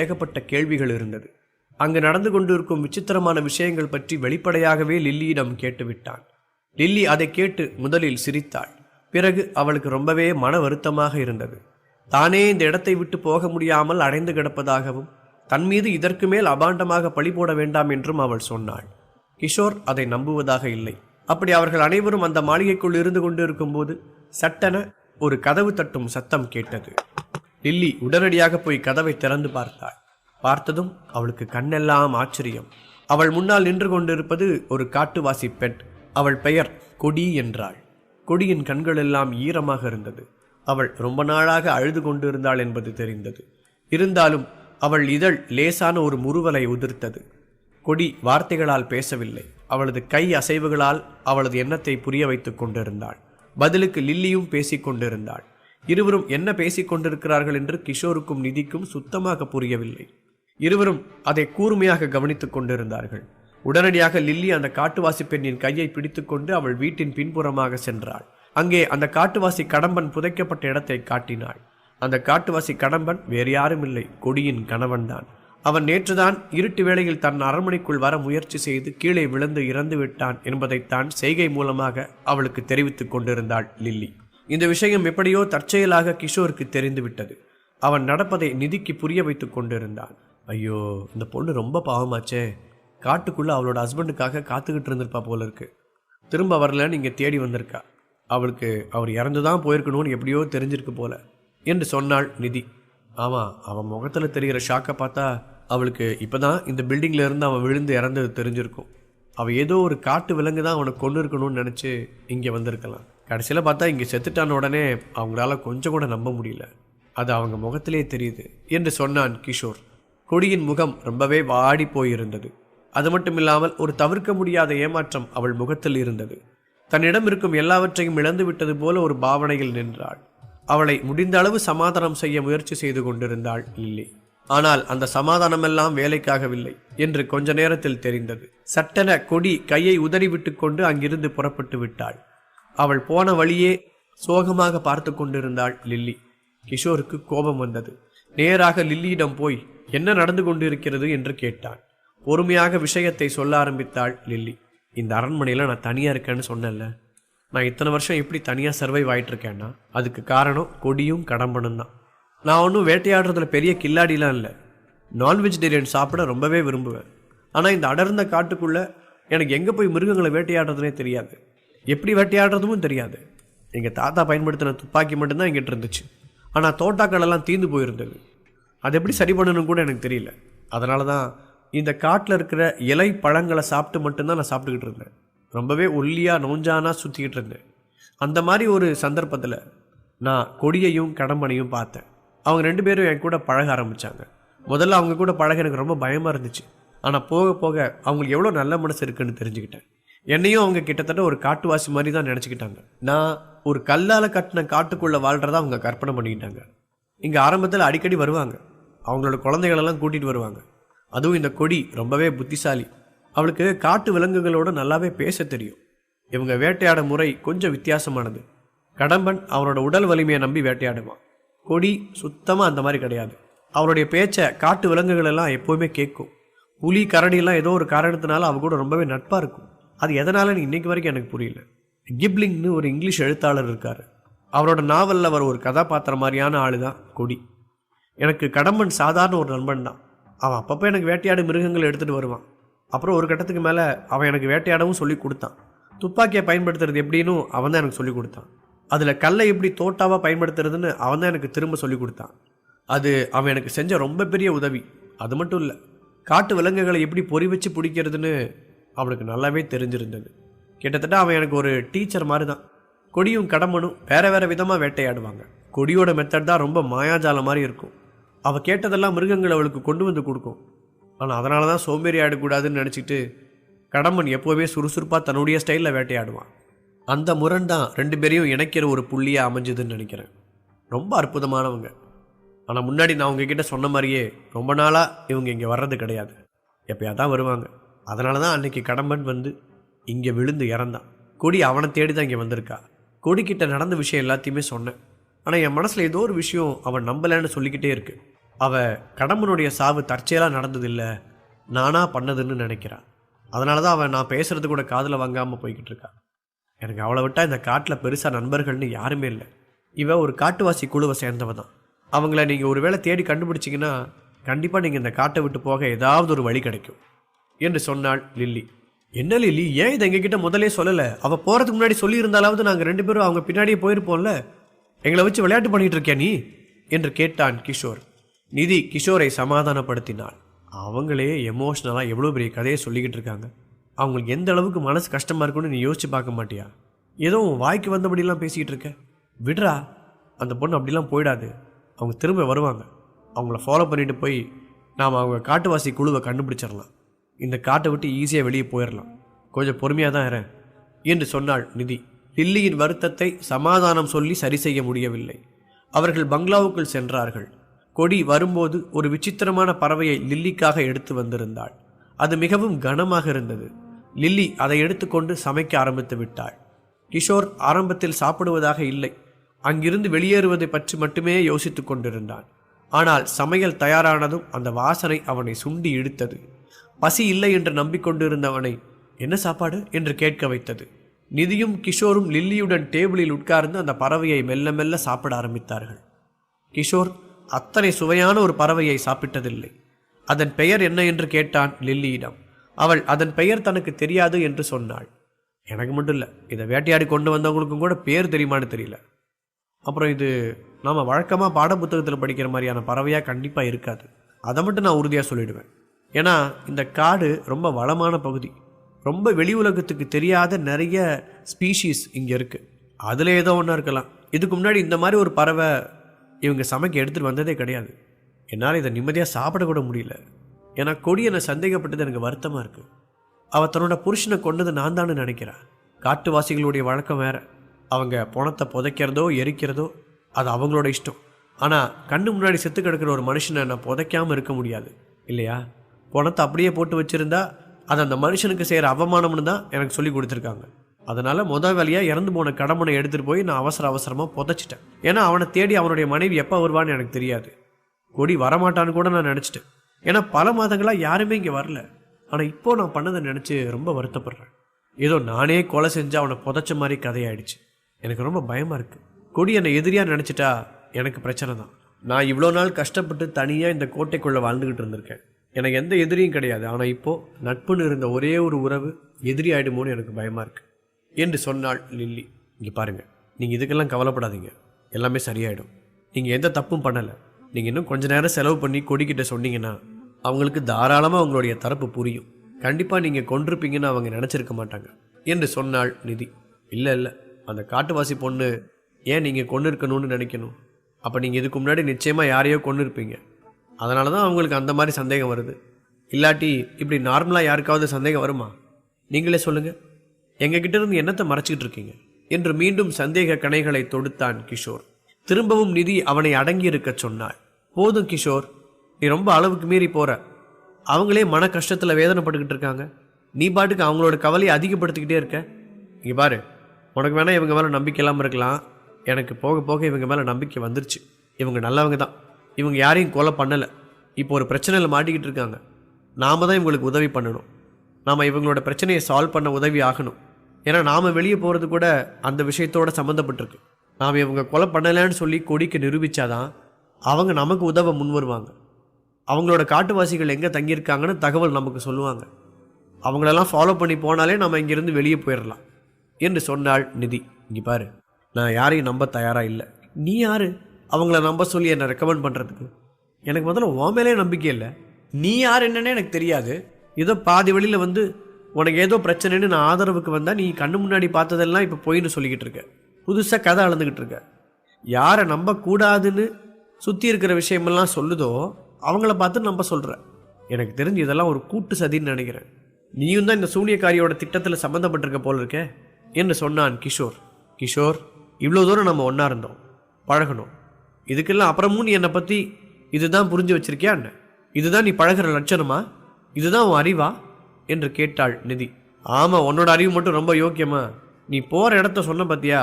ஏகப்பட்ட கேள்விகள் இருந்தது. அங்கு நடந்து கொண்டிருக்கும் விசித்திரமான விஷயங்கள் பற்றி வெளிப்படையாகவே லில்லியிடம் கேட்டுவிட்டான். லில்லி அதை கேட்டு முதலில் சிரித்தாள். பிறகு அவளுக்கு ரொம்பவே மன வருத்தமாக இருந்தது. தானே இந்த இடத்தை விட்டு போக முடியாமல் அடைந்து கிடப்பதாகவும் தன் மீது இதற்கு மேல் அபாண்டமாக பழி போட வேண்டாம் என்றும் அவள் சொன்னாள். கிஷோர் அதை நம்புவதாக இல்லை. அப்படி அவர்கள் அனைவரும் அந்த மாளிகைக்குள் இருந்து கொண்டு இருக்கும்போது சட்டென ஒரு கதவு தட்டும் சத்தம் கேட்டது. லில்லி உடனடியாக போய் கதவை திறந்து பார்த்தாள். பார்த்ததும் அவளுக்கு கண்ணெல்லாம் ஆச்சரியம். அவள் முன்னால் நின்று கொண்டிருப்பது ஒரு காட்டுவாசி பெண். அவள் பெயர் கொடி என்றாள். கொடியின் கண்கள் எல்லாம் ஈரமாக இருந்தது. அவள் ரொம்ப நாளாக அழுது கொண்டிருந்தாள் என்பது தெரிந்தது. இருந்தாலும் அவள் இதழ் லேசான ஒரு முறுவலை உதிர்த்தது. கொடி வார்த்தைகளால் பேசவில்லை. அவளது கை அசைவுகளால் அவளது எண்ணத்தை புரிய வைத்துக் கொண்டிருந்தாள். பதிலுக்கு லில்லியும் பேசிக் கொண்டிருந்தாள். இருவரும் என்ன பேசிக் கொண்டிருக்கிறார்கள் என்று கிஷோருக்கும் நிதிக்கும் சுத்தமாக புரியவில்லை. இருவரும் அதை கூர்மையாக கவனித்துக் கொண்டிருந்தார்கள். உடனடியாக லில்லி அந்த காட்டுவாசி பெண்ணின் கையை பிடித்துக்கொண்டு அவள் வீட்டின் பின்புறமாக சென்றாள். அங்கே அந்த காட்டுவாசி கடம்பன் புதைக்கப்பட்ட இடத்தை காட்டினாள். அந்த காட்டுவாசி கடம்பன் வேறு யாரும் இல்லை கொடியின் கணவன்தான். அவன் நேற்றுதான் இருட்டு வேளையில் தன் அரண்மனைக்குள் வர முயற்சி செய்து கீழே விழுந்து இறந்து விட்டான் என்பதைத்தான் செய்கை மூலமாக அவளுக்கு தெரிவித்துக் கொண்டிருந்தாள் லில்லி. இந்த விஷயம் எப்படியோ தற்செயலாக கிஷோருக்கு தெரிந்துவிட்டது. அவன் நடப்பதை நிதிக்கு புரிய வைத்து கொண்டிருந்தான். ஐயோ இந்த பொண்ணு ரொம்ப பாவமாச்சே. காட்டுக்குள்ளே அவளோட ஹஸ்பண்டுக்காக காத்துக்கிட்டு இருந்திருப்பா போல இருக்கு திரும்ப வரலன்னு இங்கே தேடி வந்திருக்கா. அவளுக்கு அவர் இறந்து தான் போயிருக்கணும்னு எப்படியோ தெரிஞ்சிருக்கு போல என்று சொன்னாள் நிதி. ஆமாம் அவன் முகத்தில் தெரிகிற ஷாக்கை பார்த்தா அவளுக்கு இப்போ தான் இந்த பில்டிங்கில் இருந்து அவன் விழுந்து இறந்தது தெரிஞ்சிருக்கும். அவள் ஏதோ ஒரு காட்டு விலங்கு தான் அவனை கொண்டு இருக்கணும்னு நினச்சி இங்கே வந்திருக்கலாம். கடைசியில் பார்த்தா இங்கே செத்துட்டான உடனே அவங்களால கொஞ்சம் கூட நம்ப முடியல. அது அவங்க முகத்திலே தெரியுது என்று சொன்னான் கிஷோர். கொடியின் முகம் ரொம்பவே வாடி போயிருந்தது. அது மட்டும் இல்லாமல் ஒரு தவிர்க்க முடியாத ஏமாற்றம் அவள் முகத்தில் இருந்தது. தன்னிடம் இருக்கும் எல்லாவற்றையும் இழந்து விட்டது போல ஒரு பாவனையில் நின்றாள். அவளை முடிந்த அளவு சமாதானம் செய்ய முயற்சி செய்து கொண்டிருந்தாள் லில்லி. ஆனால் அந்த சமாதானமெல்லாம் வேலைக்காகவில்லை என்று கொஞ்ச நேரத்தில் தெரிந்தது. சட்டென கொடி கையை உதறிவிட்டு கொண்டு அங்கிருந்து புறப்பட்டு விட்டாள். அவள் போன வழியே சோகமாக பார்த்து கொண்டிருந்தாள் லில்லி. கிஷோருக்கு கோபம் வந்தது. நேராக லில்லியிடம் போய் என்ன நடந்து கொண்டிருக்கிறது? என்று கேட்டான். பொறுமையாக விஷயத்தை சொல்ல ஆரம்பித்தாள் லில்லி. இந்த அரண்மனையில் நான் தனியாக இருக்கேன்னு சொன்னேன்ல. நான் இத்தனை வருஷம் எப்படி தனியாக சர்வைவ் ஆயிட்டு இருக்கேன்னா அதுக்கு காரணம் கொடியும் கடம்பனும் தான் நான் ஒன்றும் வேட்டையாடுறதுல பெரிய கில்லாடிலாம் இல்லை. நான் வெஜிடேரியன் சாப்பிட ரொம்பவே விரும்புவேன். ஆனால் இந்த அடர்ந்த காட்டுக்குள்ளே எனக்கு எங்கே போய் மிருகங்களை வேட்டையாடுறதுனே தெரியாது. எப்படி வேட்டையாடுறதும் தெரியாது. எங்கள் தாத்தா பயன்படுத்தின துப்பாக்கி மட்டும்தான் எங்கிட்ட இருந்துச்சு. ஆனால் தோட்டாக்களெல்லாம் தீந்து போயிருந்தது. அது எப்படி சரி பண்ணணும் கூட எனக்கு தெரியல. அதனால தான் இந்த காட்டில் இருக்கிற இலை பழங்களை சாப்பிட்டு மட்டும்தான் நான் சாப்பிட்டுக்கிட்டு இருந்தேன். ரொம்பவே ஒல்லியாக நோஞ்சானாக சுற்றிக்கிட்டு இருந்தேன். அந்த மாதிரி ஒரு சந்தர்ப்பத்தில் நான் கொடியையும் கடம்பனையும் பார்த்தேன். அவங்க ரெண்டு பேரும் என் கூட பழக ஆரம்பித்தாங்க முதல்ல அவங்க கூட பழக எனக்கு ரொம்ப பயமாக இருந்துச்சு. ஆனால் போக போக அவங்களுக்கு எவ்வளோ நல்ல மனசு இருக்குன்னு தெரிஞ்சுக்கிட்டேன். என்னையும் அவங்க கிட்டத்தட்ட ஒரு காட்டுவாசி மாதிரி தான் நினச்சிக்கிட்டாங்க. நான் ஒரு கல்லால் கட்டின காட்டுக்குள்ளே வாழ்கிறதா அவங்க கற்பனை பண்ணிக்கிட்டாங்க. இங்கே ஆரம்பத்தில் அடிக்கடி வருவாங்க. அவங்களோட குழந்தைகளெல்லாம் கூட்டிகிட்டு வருவாங்க. அதுவும் இந்த கொடி ரொம்பவே புத்திசாலி. அவளுக்கு காட்டு விலங்குகளோட நல்லாவே பேச தெரியும். இவங்க வேட்டையாட முறை கொஞ்சம் வித்தியாசமானது. கடம்பன் அவனோட உடல் வலிமையை நம்பி வேட்டையாடுவான். கொடி சுத்தமாக அந்த மாதிரி கிடையாது. அவருடைய பேச்சை காட்டு விலங்குகள் எல்லாம் எப்போவுமே கேட்கும். புலி கரடியெல்லாம் ஏதோ ஒரு காரணத்தினால அவ கூட ரொம்பவே நட்பாக இருக்கும். அது எதனாலன்னு இன்னைக்கு வரைக்கும் எனக்கு புரியல. கிப்லிங்னு ஒரு இங்கிலீஷ் எழுத்தாளர் இருக்கார். அவரோட நாவலில் வர ஒரு கதாபாத்திரம் மாதிரியான ஆளு தான் கொடி. எனக்கு கடம்பன் சாதாரண ஒரு நண்பன் தான். அவன் அப்பப்போ எனக்கு வேட்டையாடு மிருகங்களை எடுத்துகிட்டு வருவான். அப்புறம் ஒரு கட்டத்துக்கு மேலே அவன் எனக்கு வேட்டையாடவும் சொல்லி கொடுத்தான். துப்பாக்கியை பயன்படுத்துறது எப்படின்னு அவன் தான் எனக்கு சொல்லி கொடுத்தான். அதில் கல்லை எப்படி தோட்டாவாக பயன்படுத்துறதுன்னு அவன் தான் எனக்கு திரும்ப சொல்லி கொடுத்தான். அது அவன் எனக்கு செஞ்ச ரொம்ப பெரிய உதவி. அது மட்டும் இல்லை காட்டு விலங்குகளை எப்படி பொறி வச்சு பிடிக்கிறதுன்னு அவனுக்கு நல்லாவே தெரிஞ்சிருந்தது. கிட்டத்தட்ட அவன் எனக்கு ஒரு டீச்சர் மாதிரி தான் கொடியும் கடமனும் வேறு வேறு விதமாக வேட்டையாடுவாங்க. கொடியோட மெத்தட் தான் ரொம்ப மாயாஜாலம் மாதிரி இருக்கும். அவள் கேட்டதெல்லாம் மிருகங்கள் அவளுக்கு கொண்டு வந்து கொடுக்கும். ஆனால் அதனால தான் சோம்பேறி ஆடக்கூடாதுன்னு நினச்சிட்டு கடம்பன் எப்போவுமே சுறுசுறுப்பாக தன்னுடைய ஸ்டைலில் வேட்டையாடுவான். அந்த முரண் தான் ரெண்டு பேரையும் இணைக்கிற ஒரு புள்ளியாக அமைஞ்சதுன்னு நினைக்கிறேன். ரொம்ப அற்புதமானவங்க. ஆனால் முன்னாடி நான் உங்ககிட்ட சொன்ன மாதிரியே ரொம்ப நாளாக இவங்க இங்கே வர்றது கிடையாது. எப்பயா தான் வருவாங்க. அதனால தான் அன்னைக்கு கடம்பன் வந்து இங்கே விழுந்து இறந்தான். கொடி அவனை தேடி தான் இங்கே வந்திருக்கா. கொடிக்கிட்ட நடந்த விஷயம் எல்லாத்தையுமே சொன்னேன். ஆனால் என் மனசில் ஏதோ ஒரு விஷயம் அவன் நம்பலைன்னு சொல்லிக்கிட்டே இருக்கு. அவள் கடம்பனுடைய சாவு தற்செயலாக நடந்ததில்லை. நானாக பண்ணதுன்னு நினைக்கிறான் அதனால தான் அவன் நான் பேசுகிறது கூட காதில் வாங்காமல் போய்கிட்டு இருக்கான் எனக்கு அவளை விட்டால் இந்த காட்டில் பெருசாக நண்பர்கள்னு யாருமே இல்லை. இவன் ஒரு காட்டுவாசி குழுவை சேர்ந்தவ தான். அவங்கள நீங்கள் ஒரு வேளை தேடி கண்டுபிடிச்சிங்கன்னா கண்டிப்பாக நீங்கள் இந்த காட்டை விட்டு போக ஏதாவது ஒரு வழி கிடைக்கும். என்று சொன்னாள் லில்லி. என்ன லில்லி ஏன் இதை எங்ககிட்ட முதலே சொல்லலை? அவள் போகிறதுக்கு முன்னாடி சொல்லியிருந்தாலாவது நாங்கள் ரெண்டு பேரும் அவங்க பின்னாடியே போயிருப்போம்ல? எங்களை வச்சு விளையாட்டு பண்ணிகிட்டு இருக்கியா நீ? என்று கேட்டான் கிஷோர். நிதி கிஷோரை சமாதானப்படுத்தினாள். அவங்களே எமோஷ்னலாக எவ்வளோ பெரிய கதையை சொல்லிக்கிட்டு இருக்காங்க. அவங்களுக்கு எந்த அளவுக்கு மனசு கஷ்டமாக இருக்கும்னு நீ யோசிச்சு பார்க்க மாட்டியா? ஏதோ உன் வாய்க்கு வந்தபடிலாம் பேசிக்கிட்டு இருக்க. விடுறா. அந்த பொண்ணு அப்படிலாம் போயிடாது. அவங்க திரும்ப வருவாங்க. அவங்கள ஃபாலோ பண்ணிட்டு போய் நாம் அவங்க காட்டுவாசி குழுவை கண்டுபிடிச்சிடலாம். இந்த காட்டை விட்டு ஈஸியாக வெளியே போயிடலாம். கொஞ்சம் பொறுமையாக தான் இறேன். என்று சொன்னாள் நிதி. லில்லியின் வருத்தத்தை சமாதானம் சொல்லி சரி செய்ய முடியவில்லை. அவர்கள் பங்களாவுக்குள் சென்றார்கள். கொடி வரும்போது ஒரு விசித்திரமான பறவையை லில்லிக்காக எடுத்து வந்திருந்தாள். அது மிகவும் கனமாக இருந்தது. லில்லி அதை எடுத்துக்கொண்டு சமைக்க ஆரம்பித்து விட்டாள். கிஷோர் ஆரம்பத்தில் சாப்பிடுவதாக இல்லை. அங்கிருந்து வெளியேறுவதை பற்றி மட்டுமே யோசித்துக் கொண்டிருந்தான். ஆனால் சமையல் தயாரானதும் அந்த வாசனை அவனை சுண்டி இழுத்தது. பசி இல்லை என்று நம்பிக்கொண்டிருந்தவனை என்ன சாப்பாடு? என்று கேட்க வைத்தது. நிதியும் கிஷோரும் லில்லியுடன் டேபிளில் உட்கார்ந்து அந்த பறவையை மெல்ல மெல்ல சாப்பிட ஆரம்பித்தார்கள். கிஷோர் அத்தனை சுவையான ஒரு பறவையை சாப்பிட்டதில்லை. அதன் பெயர் என்ன என்று கேட்டான் லில்லியிடம். அவள் அதன் பெயர் தனக்கு தெரியாது என்று சொன்னாள். எனக்கு மட்டும் இல்லை இதை வேட்டையாடி கொண்டு வந்தவங்களுக்கும் கூட பேர் தெரியுமான்னு தெரியல. அப்புறம் இது நாம் வழக்கமாக பாடப்புத்தகத்தில் படிக்கிற மாதிரியான பறவையாக கண்டிப்பாக இருக்காது. அதை மட்டும் நான் உறுதியாக சொல்லிடுவேன். ஏன்னா இந்த காடு ரொம்ப வளமான பகுதி. ரொம்ப வெளி உலகத்துக்கு தெரியாத நிறைய ஸ்பீஷீஸ் இங்கே இருக்குது அதில் ஏதோ ஒன்றா இருக்கலாம். இதுக்கு முன்னாடி இந்த மாதிரி ஒரு பறவை இவங்க சமைக்க எடுத்துகிட்டு வந்ததே கிடையாது. என்னால் இதை நிம்மதியாக சாப்பிடக்கூட முடியல. ஏன்னா கொடி என்னை சந்தேகப்பட்டது எனக்கு வருத்தமாக இருக்குது அவள் தன்னோட புருஷனை கொண்டது நான் தானு நினைக்கிறா. காட்டுவாசிகளுடைய வழக்கம் வேறு. அவங்க பணத்தை புதைக்கிறதோ எரிக்கிறதோ அது அவங்களோட இஷ்டம். ஆனால் கண்ணு முன்னாடி செத்து கிடக்கிற ஒரு மனுஷனை நான் புதைக்காமல் இருக்க முடியாது. இல்லையா? பணத்தை அப்படியே போட்டு வச்சுருந்தா அது அந்த மனுஷனுக்கு செய்கிற அவமானம்னு தான் எனக்கு சொல்லி கொடுத்துருக்காங்க. அதனால் முத வேலையாக இறந்து போன கடமனை எடுத்துகிட்டு போய் நான் அவசர அவசரமாக புதைச்சிட்டேன். ஏன்னா அவனை தேடி அவனுடைய மனைவி எப்போ வருவான்னு எனக்கு தெரியாது. கொடி வரமாட்டான்னு கூட நான் நினச்சிட்டேன். ஏன்னா பல மாதங்களாக யாருமே இங்கே வரல. ஆனால் இப்போது நான் பண்ணதை நினச்சி ரொம்ப வருத்தப்படுறேன். ஏதோ நானே கொலை செஞ்சு அவனை புதைச்ச மாதிரி கதையாயிடுச்சு. எனக்கு ரொம்ப பயமாக இருக்குது கொடி என்னை எதிரியாக நினச்சிட்டா எனக்கு பிரச்சனை தான். நான் இவ்வளோ நாள் கஷ்டப்பட்டு தனியாக இந்த கோட்டைக்குள்ளே வாழ்ந்துக்கிட்டு இருந்திருக்கேன். எனக்கு எந்த எதிரியும் கிடையாது. ஆனால் இப்போது நட்புன்னு இருந்த ஒரே ஒரு உறவு எதிரி ஆகிடுமோன்னு எனக்கு பயமாக இருக்குது என்று சொன்னாள் லில்லி. இங்கே பாருங்கள் நீங்கள் இதுக்கெல்லாம் கவலைப்படாதீங்க. எல்லாமே சரியாயிடும். நீங்கள் எந்த தப்பும் பண்ணலை. நீங்கள் இன்னும் கொஞ்ச நேரம் செலவு பண்ணி கொடிக்கிட்ட சொன்னீங்கன்னா அவங்களுக்கு தாராளமாக அவங்களுடைய தரப்பு புரியும். கண்டிப்பாக நீங்கள் கொண்டிருப்பீங்கன்னு அவங்க நினச்சிருக்க மாட்டாங்க. என்று சொன்னாள் நிதி. இல்லை இல்லை. அந்த காட்டுவாசி பொண்ணு ஏன் நீங்கள் கொண்டு இருக்கணும்னு நினைக்கணும்? அப்போ நீங்கள் இதுக்கு முன்னாடி நிச்சயமாக யாரையோ கொண்டு இருப்பீங்க அதனால தான் அவங்களுக்கு அந்த மாதிரி சந்தேகம் வருது. இல்லாட்டி இப்படி நார்மலாக யாருக்காவது சந்தேகம் வருமா? நீங்களே சொல்லுங்கள் எங்ககிட்ட இருந்து என்னத்தை மறைச்சிக்கிட்டு இருக்கீங்க? என்று மீண்டும் சந்தேக கணைகளை தொடுத்தான் கிஷோர். திரும்பவும் நிதி அவனை அடங்கியிருக்க சொன்னாள். போதும் கிஷோர். நீ ரொம்ப அளவுக்கு மீறி போகிற அவங்களே மன கஷ்டத்தில் வேதனைப்பட்டுக்கிட்டு இருக்காங்க. நீ பாட்டுக்கு அவங்களோட கவலையை அதிகப்படுத்திக்கிட்டே இருக்க. இங்கே பாரு உனக்கு வேணால் இவங்க மேலே நம்பிக்கை இல்லாமல் இருக்கலாம். எனக்கு போக போக இவங்க மேலே நம்பிக்கை வந்துருச்சு. இவங்க நல்லவங்க தான். இவங்க யாரையும் கொலை பண்ணலை. இப்போ ஒரு பிரச்சனையில் மாட்டிக்கிட்டு இருக்காங்க. நாம தான் இவங்களுக்கு உதவி பண்ணணும். நாம் இவங்களோட பிரச்சனையை சால்வ் பண்ண உதவி ஆகணும். ஏன்னா நாம் வெளியே போகிறது கூட அந்த விஷயத்தோட சம்மந்தப்பட்டிருக்கு நாம் இவங்க கொலை பண்ணலைன்னு சொல்லி கொடிக்கு நிரூபித்தாதான் அவங்க நமக்கு உதவ முன் வருவாங்க அவங்களோட காட்டுவாசிகள் எங்கே தங்கியிருக்காங்கன்னு தகவல் நமக்கு சொல்லுவாங்க. அவங்களெல்லாம் ஃபாலோ பண்ணி போனாலே நம்ம இங்கேருந்து வெளியே போயிடலாம் என்று சொன்னாள் நிதி. இங்கே பாரு நான் யாரையும் நம்ப தயாராக இல்லை. நீ யாரு? அவங்கள நம்ப சொல்லி என்னை ரெக்கமெண்ட் பண்ணுறதுக்கு எனக்கு முதல்ல உன் மேலே நம்பிக்கை இல்லை. நீ யார் என்னன்னே எனக்கு தெரியாது. ஏதோ பாதி வழியில் வந்து உனக்கு ஏதோ பிரச்சனைன்னு நான் ஆதரவுக்கு வந்தால் நீ கண்ணு முன்னாடி பார்த்ததெல்லாம் இப்போ பொய்ன்னு சொல்லிக்கிட்டு இருக்க. புதுசாக கதை அளந்துக்கிட்டு இருக்க. யாரை நம்பக்கூடாதுன்னு சுற்றி இருக்கிற விஷயமெல்லாம் சொல்லுதோ அவங்கள பார்த்து நம்ப சொல்கிறேன் எனக்கு தெரிஞ்சு இதெல்லாம் ஒரு கூட்டு சதின்னு நினைக்கிறேன். நீயும் தான் இந்த சூனியக்காரியோட திட்டத்தில் சம்மந்தப்பட்டிருக்க போல இருக்கே என்று சொன்னான் கிஷோர். கிஷோர் இவ்வளோ தூரம் நம்ம ஒன்றா இருந்தோம். பழகணும். இதுக்கெல்லாம் அப்புறமும் நீ என்னை பற்றி இதுதான் புரிஞ்சு வச்சிருக்கியா என்ன? இதுதான் நீ பழகுற லட்சணமா? இதுதான் உன் அறிவா? என்று கேட்டாள் நிதி. ஆமாம் உன்னோட அறிவு மட்டும் ரொம்ப யோக்கியமா? நீ போகிற இடத்த சொன்ன பார்த்தியா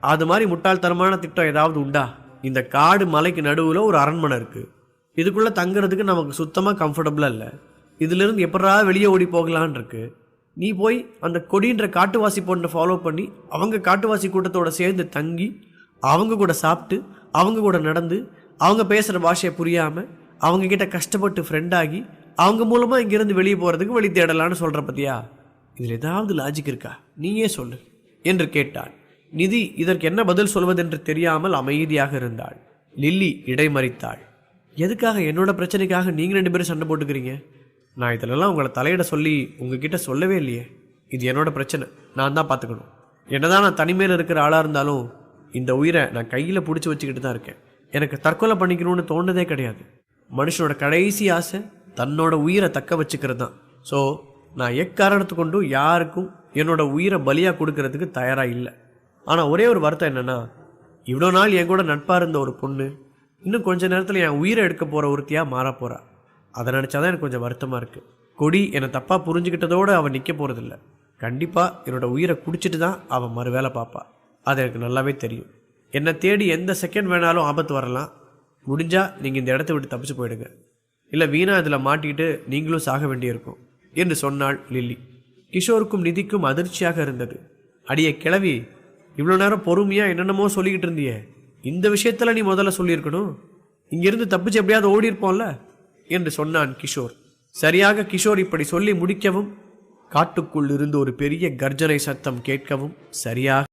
அது மாதிரி முட்டாள்தனமான திட்டம் ஏதாவது உண்டா? இந்த காடு மலைக்கு நடுவில் ஒரு அரண்மனை இருக்குது இதுக்குள்ளே தங்குறதுக்கு நமக்கு சுத்தமாக கம்ஃபர்டபுளாக இல்லை. இதிலிருந்து எப்படா வெளியே ஓடி போகலான் இருக்கு. நீ போய் அந்த கொடின்ற காட்டுவாசி பொண்ணை ஃபாலோ பண்ணி அவங்க காட்டுவாசி கூட்டத்தோட சேர்ந்து தங்கி அவங்க கூட சாப்பிட்டு அவங்க கூட நடந்து அவங்க பேசுகிற பாஷையை புரியாமல் அவங்கக்கிட்ட கஷ்டப்பட்டு ஃப்ரெண்டாகி அவங்க மூலமாக இங்கேருந்து வெளியே போகிறதுக்கு வழி தேடலான்னு சொல்கிற பத்தியா? இதில் ஏதாவது லாஜிக் இருக்கா? நீயே சொல்லு என்று கேட்டாள் நிதி இதற்கு என்ன பதில் சொல்வதென்று தெரியாமல் அமைதியாக இருந்தாள். லில்லி இடைமறித்தாள். எதுக்காக என்னோட பிரச்சனைக்காக நீங்கள் ரெண்டு பேரும் சண்டை போட்டுக்கிறீங்க? நான் இதிலெல்லாம் உங்களை தலையிட சொல்லி உங்ககிட்ட சொல்லவே இல்லையே. இது என்னோட பிரச்சனை. நான் தான் பார்த்துக்கணும். என்னதான் நான் தனிமையில் இருக்கிற ஆளாக இருந்தாலும் இந்த உயிரை நான் கையில் பிடிச்சி வச்சுக்கிட்டு தான் இருக்கேன். எனக்கு தற்கொலை பண்ணிக்கணும்னு தோணுதே கிடையாது. மனுஷனோட கடைசி ஆசை தன்னோட உயிரை தக்க வச்சுக்கிறது தான். ஸோ நான் எக்காரணத்து கொண்டும் யாருக்கும் என்னோட உயிரை பலியாக கொடுக்கறதுக்கு தயாராக இல்லை. ஆனால் ஒரே ஒரு வருத்தம் என்னென்னா இவ்வளோ நாள் என் கூட நட்பாக இருந்த ஒரு பொண்ணு இன்னும் கொஞ்ச நேரத்தில் என் உயிரை எடுக்க போகிற ஒருத்தியாக மாற போகிறா அதை நினச்சாதான் எனக்கு கொஞ்சம் வருத்தமாக இருக்குது கொடி என்னை தப்பாக புரிஞ்சுக்கிட்டதோடு அவன் நிற்க போகிறதில்ல கண்டிப்பாக என்னோடய உயிரை குடிச்சிட்டு தான் அவன் மறு வேலை பார்ப்பா அது எனக்கு நல்லாவே தெரியும். என்னை தேடி எந்த செகண்ட் வேணாலும் ஆபத்து வரலாம். முடிஞ்சால் நீங்கள் இந்த இடத்த விட்டு தப்பிச்சு போயிடுங்க. இல்லை வீணா இதில் மாட்டிக்கிட்டு நீங்களும் சாக வேண்டியிருக்கும் என்று சொன்னாள் லில்லி. கிஷோருக்கும் நிதிக்கும் அதிர்ச்சியாக இருந்தது. அடியே கிளவி இவ்வளோ நேரம் பொறுமையாக என்னென்னமோ சொல்லிக்கிட்டு இருந்தியே. இந்த விஷயத்தில் நீ முதல்ல சொல்லியிருக்கணும். இங்கிருந்து தப்பிச்சு எப்படியாவது ஓடி இருப்போம்ல என்று சொன்னான் கிஷோர். சரியாக கிஷோர் இப்படி சொல்லி முடிக்கவும் காட்டுக்குள் இருந்து ஒரு பெரிய கர்ஜனை சத்தம் கேட்கவும் சரியாக